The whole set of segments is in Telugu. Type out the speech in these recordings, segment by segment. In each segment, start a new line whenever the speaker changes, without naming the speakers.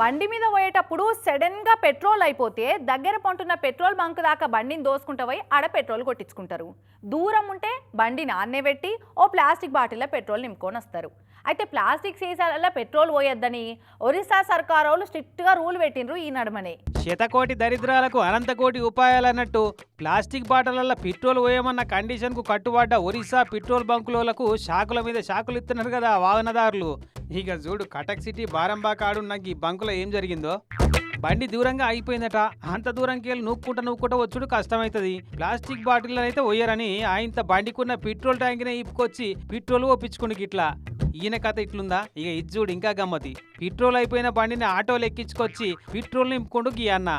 బండి మీద పోయేటప్పుడు సడన్గా పెట్రోల్ అయిపోతే దగ్గర పంటున్న పెట్రోల్ బంక్ దాకా బండిని దోసుకుంటూ పోయి ఆడ పెట్రోల్ కొట్టించుకుంటారు. దూరం ఉంటే బండి నాన్నే పెట్టి ఓ ప్లాస్టిక్ బాటిల్లో పెట్రోల్ నింపుకొని వస్తారు. అయితే ప్లాస్టిక్ సీసాలలో పెట్రోల్ పోయొద్దని ఒరిస్సా సర్కారు వాళ్ళు స్ట్రిక్ట్గా రూల్ పెట్టిండ్రు ఈ నడుమనే.
శతకోటి దరిద్రాలకు అనంతకోటి ఉపాయాలన్నట్టు ప్లాస్టిక్ బాటలల్లో పెట్రోల్ పోయమన్న కండిషన్కు కట్టుబడ్డ ఒరిస్సా పెట్రోల్ బంకులకు షాకుల మీద షాకులు ఇస్తున్నారు కదా వాహనదారులు. ఇక చూడు కటక్ సిటీ బారంబా కాడున్న ఈ బంకులో ఏం జరిగిందో. బండి దూరంగా అయిపోయిందట. అంత దూరంకి వెళ్ళి నూక్కుంటా నూక్కుంటా వచ్చుడు కష్టమవుతుంది ప్లాస్టిక్ బాటిల్ అయితే పోయారని ఆయంత బండికున్న పెట్రోల్ ట్యాంక్నే ఇప్పుకొచ్చి పెట్రోల్ ఒప్పించుకుని ఇట్లా. ఈయన కథ ఇట్లుందా? ఇక ఇది చూడు ఇంకా గమ్మతి. పెట్రోల్ అయిపోయిన బండిని ఆటోలు ఎక్కించుకొచ్చి పెట్రోల్ నింపుకుంటూ గీ అన్న.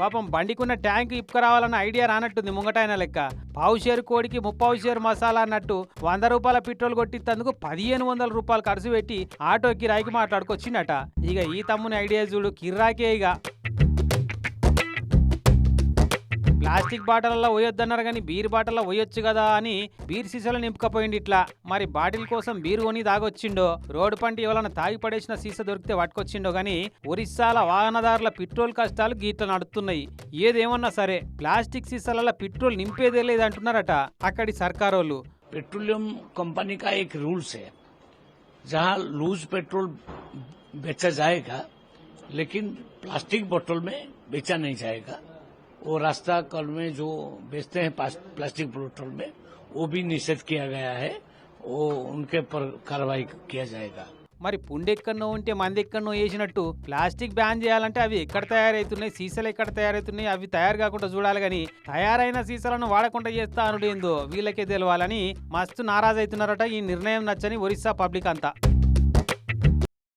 పాపం బండికున్న ట్యాంక్ ఇప్పుకురావాలన్న ఐడియా రానట్టుంది ముంగటాయన లెక్క. పావు షేరు కోడికి ముప్పావు షేరు మసాలా అన్నట్టు వంద రూపాయల పెట్రోల్ కొట్టినందుకు పదిహేను వందల రూపాయలు ఖర్చు పెట్టి ఆటో కిరాయికి మాట్లాడుకొచ్చిండట. ఇక ఈ తమ్ముని ఐడియా చూడు కిర్రాకే ఇక. ప్లాస్టిక్ బాటిల్లో పోయొద్దన్నారు కానీ బీర్ బాటిల్లో పోయొచ్చు కదా అని బీర్ సీసాలు నింపుకపోయింది ఇట్లా మరి బాటిల్ కోసం బీర్ కొని తాగొచ్చిండో రోడ్డు పంట ఎవరైనా తాగి పడేసిన సీసా దొరికితే పట్టుకొచ్చిండో గానీ ఒరిస్సాల వాహనదారుల పెట్రోల్ కష్టాలు గీట్ల నడుస్తున్నాయి ఏదేమన్నా సరే ప్లాస్టిక్ సీసాలలో పెట్రోల్ నింపేదే లేదంటున్నారట అక్కడి సర్కారోళ్ళు
पेट्रोलियम कंपनी का एक रूल्स है जहां लूज पेट्रोल बेचा जाएगा लेकिन प्लास्टिक बोतल में बेचा नहीं जाएगा वो रास्ता कल में जो बेचते हैं पास- प्लास्टिक बोतल में वो भी निषेध किया गया है वो उनके पर कार्रवाई किया जाएगा
మరి పుండెక్కడనో ఉంటే మంది ఎక్కడనో వేసినట్టు ప్లాస్టిక్ బ్యాన్ చేయాలంటే అవి ఎక్కడ తయారవుతున్నాయి సీసాలు ఎక్కడ తయారవుతున్నాయి అవి తయారు కాకుండా చూడాలి కానీ తయారైన సీసాలను వాడకుండా చేస్తా అనుడేందో వీళ్ళకే తెలవాలని మస్తు నారాజు అవుతున్నారట ఈ నిర్ణయం నచ్చని ఒరిస్సా పబ్లిక్ అంతా